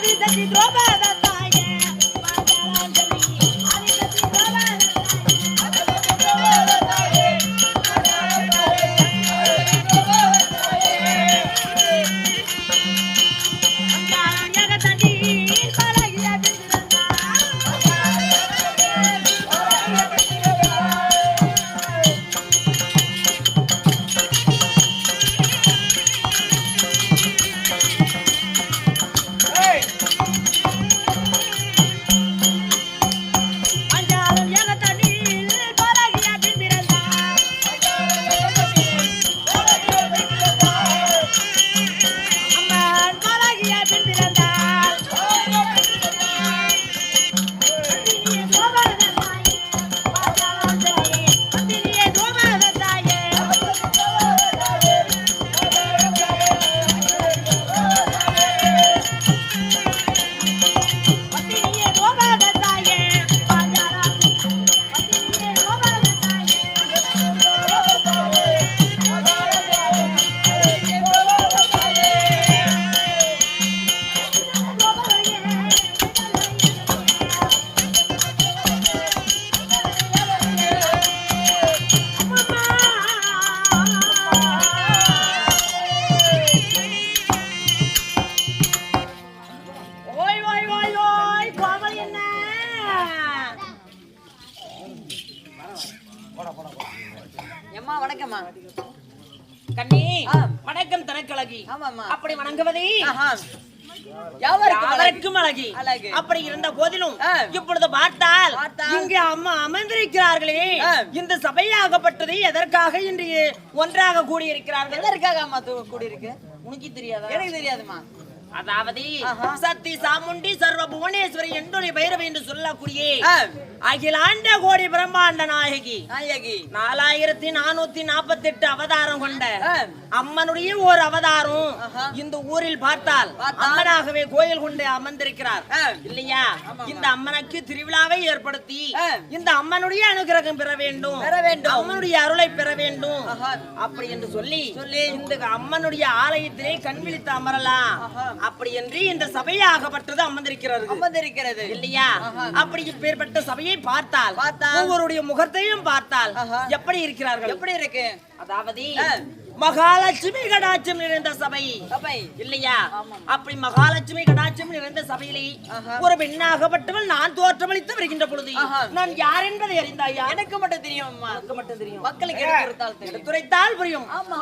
ఆది సతి ద్రోపద பிறந்தார் தனக்கழகி. அப்படி வணங்குவதே. யாவருக்கும் அழகி. அப்படி இருந்த போதிலும். இப்பொழுது பார்த்தால். இங்கே அம்மா அமர்ந்திருக்கிறார்களே. இந்த சபையாகப்பட்டது எதற்காக இன்று ஒன்றாக கூடியிருக்கிறார்கள் எதற்காக அம்மா கூடியிருக்கு உனக்கு தெரியாதா எனக்கு தெரியாதுமா அதாவது. சக்தி சாமுண்டி சர்வ புவனேஸ்வரி என்றொரு பைரவி என்று சொல்லக்கூடிய. அகிலாண்ட கோடி பிரம்மாண்ட நாயகி நாயகி நாலாயிரத்தி நானூத்தி நாற்பத்தி எட்டு அவதாரம் கொண்ட. அம்மனுடைய ஒரு அவதாரம். இந்த ஊரில் பார்த்தால். அம்மனாகவே கோயில் கொண்டு அமர்ந்திருக்கிறார். இல்லையா இந்த அம்மனுக்கு திருவிழாவை ஏற்படுத்தி. இந்த அம்மனுடைய அனுகிரகம் பெற வேண்டும் பெற வேண்டும். அம்மனுடைய அருளை பெற வேண்டும். அப்படி என்று சொல்லி சொல்லி. இந்த அம்மனுடைய ஆலயத்திலே கண் விழித்து அமரலாம். அப்படி என்று இந்த சபையாகப்பட்டது அமர்ந்திருக்கிறது அமர்ந்திருக்கிறது இல்லையா. அப்படி இப்பேற்பட்ட சபையை பார்த்தால் பார்த்தால். ஒவ்வொருடைய முகத்தையும் பார்த்தால். எப்படி இருக்கிறார்கள் எப்படி இருக்கு அதாவது. மகாலட்சுமி கடாட்சம் நிறைந்த சபை இல்லையா. அப்படி மகாலட்சுமி கடாட்சம் நிறைந்த சபையிலே. ஒரு பெண்ணாகப்பட்டவள் நான் தோற்றமளித்து வருகின்ற பொழுது. நான் யார் என்பதை அறிந்தாயா எனக்கு மட்டும் தெரியும் எனக்கு மட்டும் தெரியும் மக்களுக்கு எடுத்துரைத்தால் புரியும் ஆமா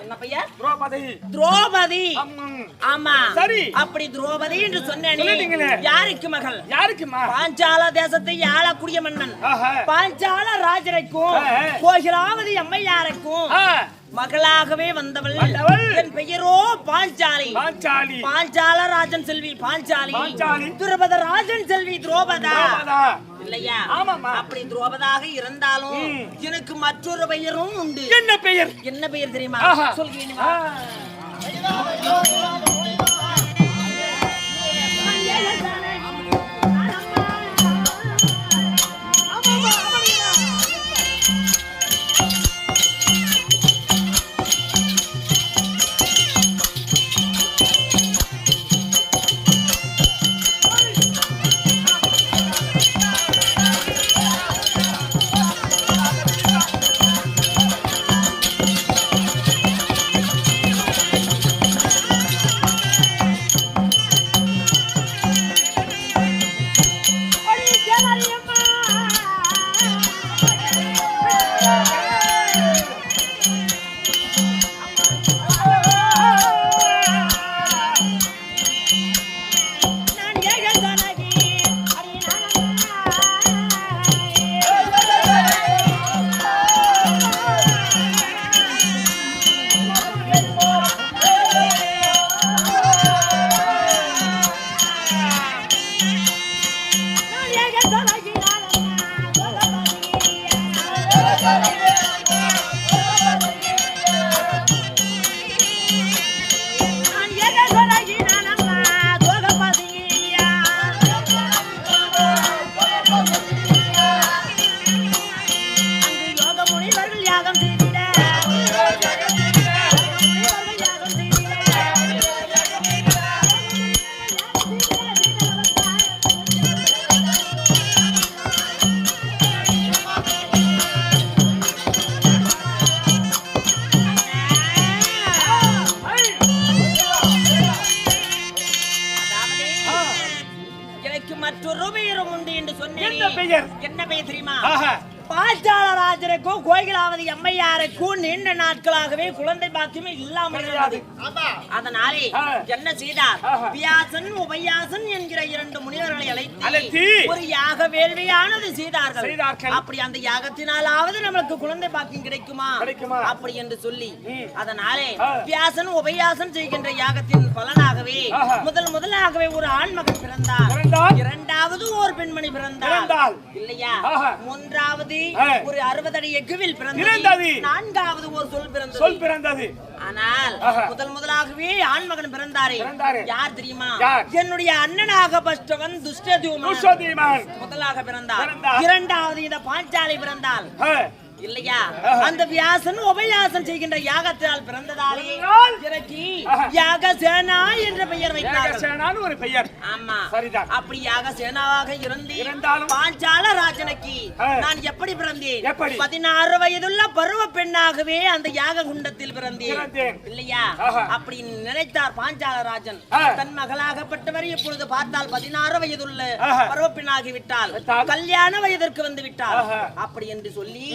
என்ன பெயர் திரௌபதி திரௌபதி ஆமா. சரி. அப்படி திரௌபதி என்று சொன்னேனே. சொல்லிட்டீங்களே. யாருக்கு மகள்? யாருக்குமா? பாஞ்சால தேசத்தை ஆளக்கூடிய மன்னன். பாஞ்சால ராஜரைக்கும். கோகிலாவதி அம்மையாருக்கும் மகளாகவே வந்தவள். என் பெயரோ பாஞ்சாலி. பாஞ்சாலி. பாஞ்சால ராஜன் செல்வி பாஞ்சாலி. துருபத ராஜன் செல்வி துரோபதா. இல்லையா. அப்படி துரோபதாக இருந்தாலும். எனக்கு மற்றொரு பெயரும் உண்டு. என்ன பெயர்? என்ன பெயர் தெரியுமா? Hallelujah. Yes, I like எனக்கு மற்றொரு பெயரும் உண்டு என்று சொன்னேன் என்ன பெயர்? என்ன பெயர் தெரியுமா. பாஞ்சாலராஜனுக்கும் கோகிலாவதி அம்மையாருக்கும் நீண்ட நாட்களாகவே குழந்தை பாக்கியமே இல்லாமல் இருந்தது அதனாலே. என்ன செய்தார். வியாசன் உபயாசன் என்கிற இரண்டு முனிவர்களை அழைத்து ஒரு யாக வேள்வியானது செய்தார்கள். அப்படி அந்த யாகத்தினாலாவது நமக்கு குழந்தை பாக்கியம் கிடைக்குமா? அப்படி என்று சொல்லி. அதனாலே. வியாசன் உபயாசன் செய்கின்ற யாகத்தின் பலனாகவே. முதல் முதலாகவே ஒரு ஆண் மகன் பிறந்தார். இரண்டாவது ஒரு பெண்மணி பிறந்தார். இல்லையா. மூன்றாவது ஆ. ஒரு அறுபது அடி எக்குவில் பிறந்தது. பிறந்தது நான்காவது ஒரு சொல் பிறந்தது சொல் பிறந்தது ஆனால். முதல் முதலாகவே ஆண் மகன் பிறந்தாரே. யார் தெரியுமா? என்னுடைய அண்ணனாக பஸ்டவன் துஷ்டதூமன் முதலாக பிறந்தார். இரண்டாவது இந்த பாஞ்சாலி பிறந்தாள் ஆ. இல்லையா. அந்த வியாசன் உபயாசம் செய்கின்ற யாகத்தால் பிறந்ததாலே. யாகசேனா என்ற பெயர் ஏகசேனான்னு ஒரு பெயர் ஆமா சரிதான். அப்படி யாகசேனாவாக இருந்து இருந்தாலும் பாஞ்சால ராஜனுக்கு. நான் எப்படி பிறந்தேன்? பதினாறு வயதுள்ள பருவ பெண்ணாகவே அந்த யாக குண்டத்தில் பிறந்தேன். இல்லையா. அப்படி நினைத்தார் பாஞ்சால ராஜன். தன் மகளாகப்பட்டவர் இப்பொழுது பார்த்தால் பதினாறு வயதுள்ள. பருவ பெண்ணாகி விட்டால். கல்யாண வயதிற்கு வந்து விட்டால் ஆஹா. அப்படி என்று சொல்லி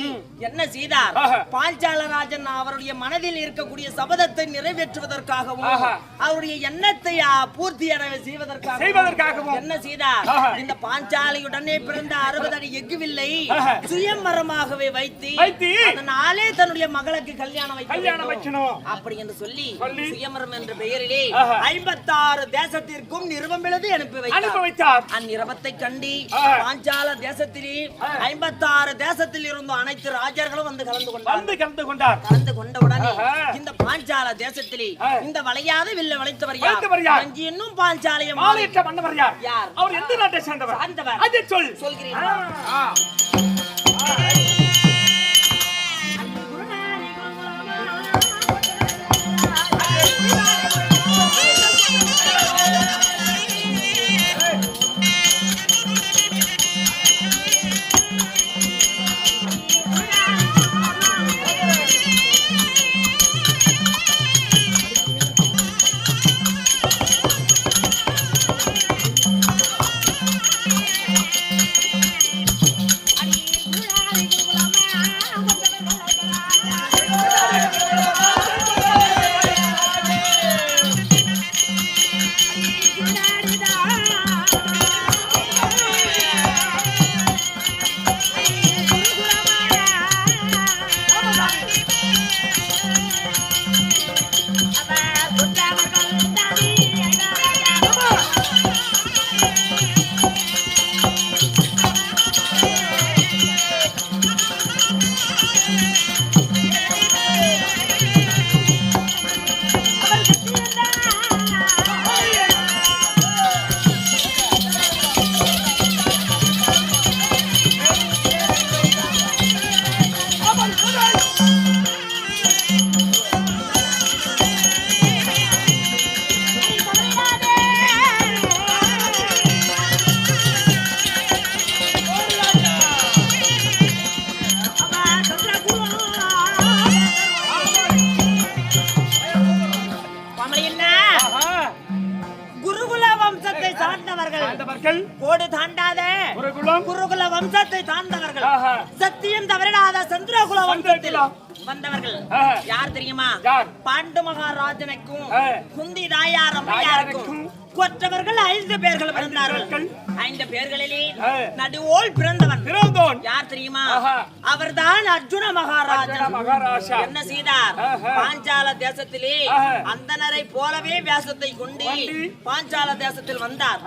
என்ன செய்தார். பாஞ்சாலராஜன் அவருடைய மனதில் இருக்கக்கூடிய சபதத்தை நிறைவேற்றுவதற்காகவும். அவருடைய எண்ணத்தை பூர்த்தி செய்வதற்காகவும். என்ன செய்தார். இந்த பாஞ்சாலியுடனே பிறந்த அறுபது அடி எஃகுவில்லை ஆஹா. சுயமரமாகவே வைத்து. அதனாலே தன்னுடைய மகளுக்கு கல்யாணம் கல்யாணம். வைக்கணும். அப்படி என்று சொல்லி. சுயமரம் என்ற பெயரிலே. ஐம்பத்தாறு தேசத்திற்கும் நிருபம் எழுதி அனுப்பி வைத்தார் அந்நிரபத்தை கண்டி. பாஞ்சால தேசத்திலே. ஐம்பத்தாறு தேசத்தில் இருந்த அனைத்து ராஜர்களும் வந்து கலந்து கொண்டார் வந்து கலந்து கொண்டார் கலந்து கொண்டவுடனே ஆஹா. இந்த பாஞ்சால தேசத்திலே. இந்த வளையாத வில்ல வளைத்தவர் யார்? அங்கு இன்னும் பாஞ்சாலிய மாலை மாலையிட்ட மன்னவர் யார் யார்? அவர் எந்த நாட்டை சேர்ந்தவர் சார்ந்தவர். அதை சொல் சொல்கிறேன் அவர்கள் தவிர ஆண்டவர்கள் கோடு தாண்டாத குருகுல வம்சத்தை சார்ந்தவர்கள் ஆஹா. சத்தியம் தவறிடாத சந்திரகுல வம்சத்தில். வந்தவர்கள். யார் தெரியுமா? பாண்டு மகாராஜனுக்கும். குந்தி தாயார் அம்மையாருக்கும் கொற்றவர்கள் ஐந்து பேர்கள் பிறந்தார்கள். ஐந்து பேர்களிலே. நடுவோல் பிறந்தவன் பிறந்தோன் யார் தெரியுமா. அவர்தான் அர்ஜுன மகாராஜன் மகாராஜா என்ன செய்தார். பாஞ்சால தேசத்திலே. அந்தனரை போலவே வேஷத்தை கொண்டு பாஞ்சால தேசத்தில் வந்தார்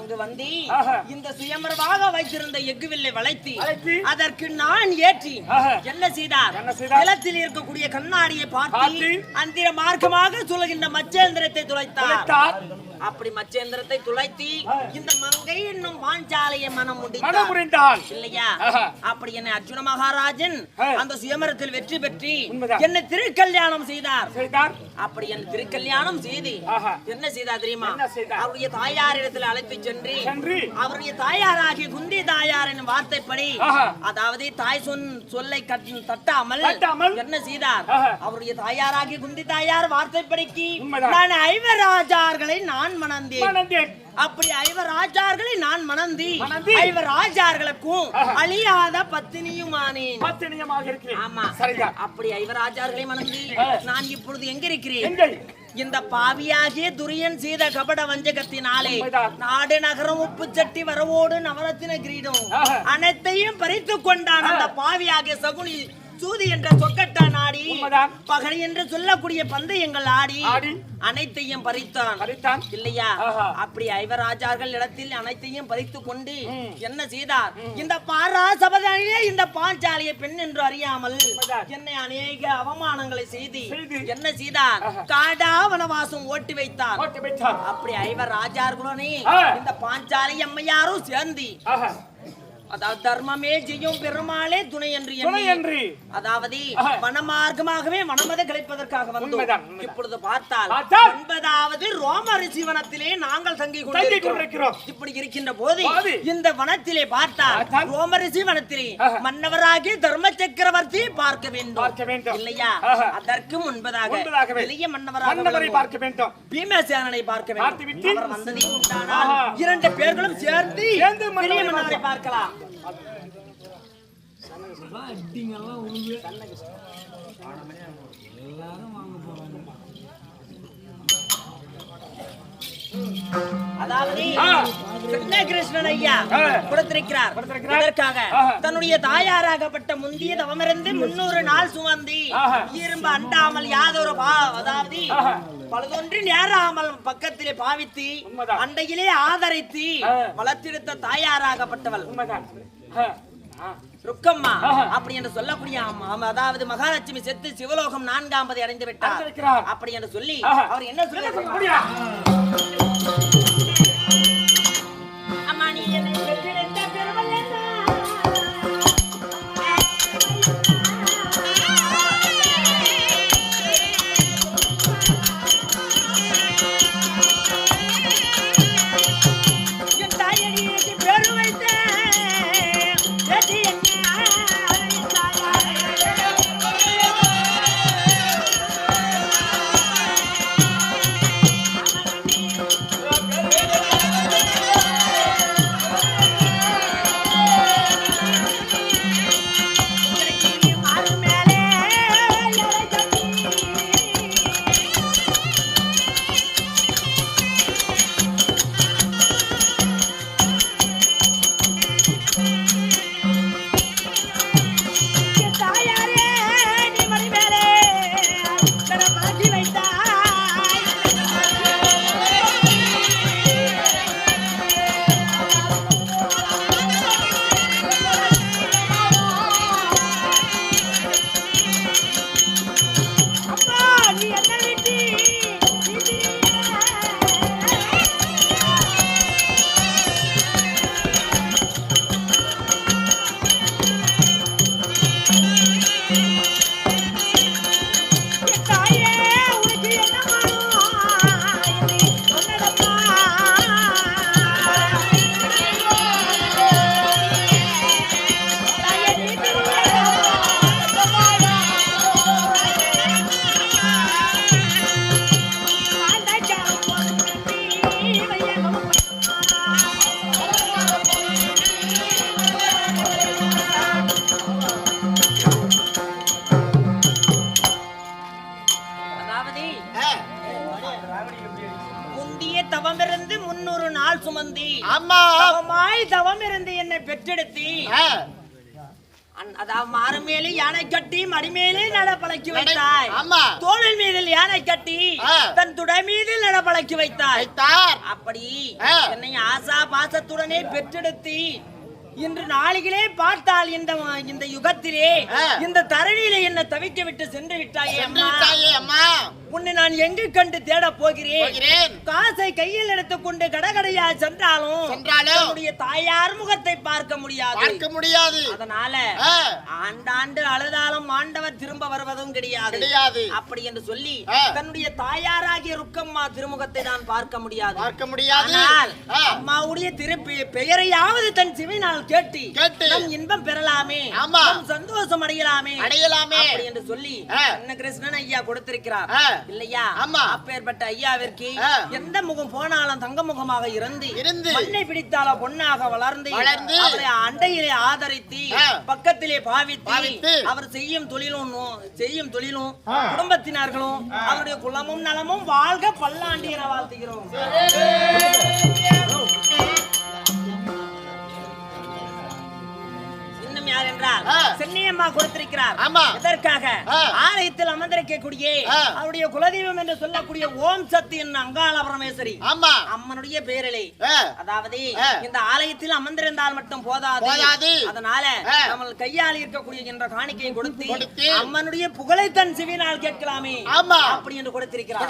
அங்கு வந்து. இந்த சுயம்பரமாக வைத்திருந்த எஃகுவில்லை வளைத்து அதற்கு நான் ஏற்றி. என்ன செய்தார்? நிலத்தில் இருக்கக்கூடிய கண்ணாடியை பார்த்து அந்திர மார்க்கமாக சொல்கின்ற மச்சேந்திரத்தை துளைத்தார். அப்படி மச்சேந்திரத்தை துளைத்தி. இந்த மங்கை என்னும் பாஞ்சாலையை மனம் மனம் இல்லையா. அப்படி என்னை அர்ஜுன மகாராஜன். அந்த சுயமரத்தில் வெற்றி பெற்று. என்னை திருக்கல்யாணம் செய்தார் அப்படி என் திருக்கல்யாணம் செய்து. என்ன செய்தார் தெரியுமா? அவருடைய தாயாரிடத்தில் அழைத்து சென்று அவருடைய தாயாராகிய குந்தி தாயாரின் வார்த்தைப்படி. அதாவது தாய் சொன் சொல்லை தட்டாமல் என்ன செய்தார். அவருடைய தாயாராகிய குந்தி தாயார் வார்த்தைப்படிக்கு. நான் ஐவராஜார்களை நான் மணந்தேன். மணந்தேன். அப்படி ஐவராஜார்களை நான் மணந்தி மணந்தி. ஐவராஜார்களுக்கும் ஆஹா. அழியாத பத்தினியுமானேன். பத்தினியமாக இருக்கிறேன். ஆமா. சரிதான் அப்படி ஐவராஜார்களை மணந்தி ஆ. நான் இப்பொழுது எங்க இருக்கிறேன் இந்த பாவியாகிய துரியன் செய்த கபட வஞ்சகத்தினாலே. நாடு நகரம் உப்பு சட்டி வரவோடு நவரத்தின கிரீடம். அனைத்தையும் பறித்து கொண்டான் அந்த பாவியாகிய சகுனி சூதி என்ற சொக்கட்டா நாடி உண்மைதான். பகடி என்று சொல்லக்கூடிய பந்தயங்கள் ஆடி ஆடி. அனைத்தையும் பறித்தான் பறித்தான். இல்லையா. அப்படி ஐவராஜார்கள் இடத்தில் அனைத்தையும் பறித்து கொண்டு. என்ன செய்தார் இந்த பாரா சபதானிலே இந்த பாஞ்சாலியை பெண் என்று அறியாமல். என்னை அநேக அவமானங்களை செய்து. என்ன செய்தார். காடா வனவாசம் ஓட்டி வைத்தார் அப்படி ஐவர் ராஜார்களுடனே. இந்த பாஞ்சாலி அம்மையாரும் சேர்ந்து. அதாவது தர்மமே ஜெயும் பெருமாளே துணை என்று துணை என்று அதாவது. வனமார்க்கமாகவே வனமத கிடைப்பதற்காக வந்தோம். இப்பொழுது பார்த்தால் ஒன்பதாவது ரோம ரிசிவனத்திலே நாங்கள் தங்கி கொண்டிருக்கிறோம் இப்படி இருக்கின்ற போது. இந்த வனத்திலே பார்த்தால் பார்த்தால் ரோமரிசி வனத்திலே ஆஹா. மன்னவராகி தர்ம சக்கரவர்த்தி பார்க்க வேண்டும். இல்லையா. அதற்கு முன்பதாக பெரிய மன்னவராக. பார்க்க வேண்டும் பீமசேனனை பார்க்க வேண்டும் அவர் வந்ததே உண்டானால். இரண்டு பேர்களும் சேர்ந்து மன்னவரை மன்னவரை பார்க்கலாம் அதாவது. கிருஷ்ணன் ஐயா. கொடுத்திருக்கிறார். இதற்காக. தன்னுடைய தாயாராகப்பட்ட முந்திய தவமிருந்து முன்னூறு நாள் சுமந்தி. இரும்பு அண்டாமல் யாதொரு அதாவது. பலதொன்று நேராமல் பக்கத்திலே பாவித்து. அண்டையிலே ஆதரித்து ஆ. வளர்த்தெடுத்த தாயாராகப்பட்டவள். ருக்கம்மா. அப்படி என்று சொல்லக்கூடிய அதாவது மகாலட்சுமி செத்து சிவலோகம் நான்காம்பதை அடைந்து விட்டார். அப்படி என்று சொல்லி. அவர் என்ன சொல்லி அம்மா நீ என்னை ஆமா தவமாய் தவம் இருந்து என்னை பெற்றெடுத்தி. அதாவது மாறுமேலே யானை கட்டி மடிமேலே நட பழக்கி நடை- வைத்தாய். தோளின் மீதில் யானை கட்டி. தன் துடை மீதில் நட பழக்கி வைத்தாய். அப்படி. என்னை ஆசா பாசத்துடனே பெற்றெடுத்தி. இன்று நாளிகளே பார்த்தால் இந்த இந்த யுகத்திலே. இந்த தரணியிலே என்ன தவிக்க விட்டு சென்று அம்மா. விட்டாயே அம்மா. உன்னை நான் எங்கு கண்டு தேட போகிறேன்? காசை கையில் எடுத்துக்கொண்டு கடகடையா சென்றாலும் நம்முடைய தாயார் முகத்தை பார்க்க முடியாது. பார்க்க முடியாது. அதனால ஆண்டாண்டு அழுதாலும் ஆண்டவர் திரும்ப வருவதும் கிடையாது. கிடையாது. அப்படி என்று சொல்லி. தன்னுடைய தாயாராகிய ருக்கம்மா திருமுகத்தை நான் பார்க்க முடியாது. பார்க்க முடியாது. அம்மாவுடைய திருப்பி பெயரையாவது தன் சிவினால் கேட்டு கேட்டு. நம் இன்பம் பெறலாமே. சந்தோஷம் அடையலாமே. அடையலாமே. அப்படி என்று சொல்லி கிருஷ்ணன் ஐயா கொடுத்திருக்கிறார். இல்லையா ஆமா. அப்பேற்பட்ட ஐயாவிற்கு. எந்த முகம் போனாலும் தங்க முகமாக இருந்து இருந்து. மண்ணை பிடித்தால பொன்னாக வளர்ந்து வளர்ந்து. அவரை அண்டையிலே ஆதரித்து. பக்கத்திலே பாவித்து. அவர் செய்யும் தொழிலும் செய்யும் தொழிலும் குடும்பத்தினர்களும் அவருடைய குலமும் நலமும் வாழ்க பல்லாண்டு என வாழ்த்துகிறோம் சென்னியம்மா கொடுத்திருக்கிறார் ஆமா. ஆ. ஆலயத்தில் அமர்ந்திருக்கக்கூடிய. அவருடைய குலதெய்வம் என்று சொல்லக்கூடிய ஓம் சக்தி என்னும் அங்காள பரமேஸ்வரி ஆமா அம்மனுடைய பேரிலே அதாவது. இந்த ஆலயத்தில் அமர்ந்திருந்தால் மட்டும் போதாது. அதனால. நம்ம கையால் இருக்கக்கூடிய என்ற காணிக்கையை கொடுத்து கொடுத்து. அம்மனுடைய புகழை தன் சிவினால் கேட்கலாமே ஆமா. அப்படி என்று கொடுத்திருக்கிறார்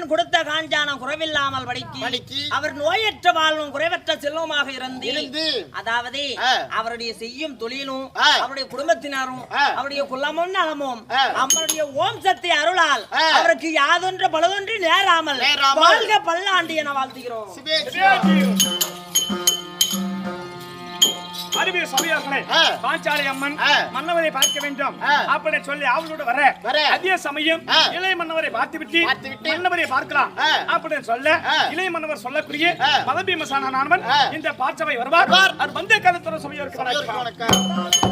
அம்மன் கொடுத்த காஞ்சானம் குறைவில்லாமல் படிக்கி. அவர் நோயற்ற வாழ்வும் குறைவற்ற செல்வமாக இருந்து. அதாவது. அவருடைய செய்யும் தொழிலும். அவருடைய குடும்பத்தினரும். அவருடைய குலமும் நலமும். அவருடைய ஓம் சக்தி அருளால். அவருக்கு யாதொன்று பலதொன்று நேராமல் நேராமல். வாழ்க பல்லாண்டு என வாழ்த்துகிறோம் அறிவியல் சபையார்களே. பாஞ்சாலி அம்மன். மன்னவரை பார்க்க வேண்டும் ஆ. அப்படி சொல்லி அவளோட வர. அதே சமயம். இளைய மன்னவரை பார்த்துவிட்டு பார்த்துவிட்டு. மன்னவரை பார்க்கலாம். அப்படின்னு சொல்ல. இளைய மன்னவர் சொல்லக்கூடிய ஆ. மதபீமசானவன் ஆ. இந்த பாச்சவை வருவார். அவர் வந்தே கருத்துற சபையோருக்கு வணக்கம்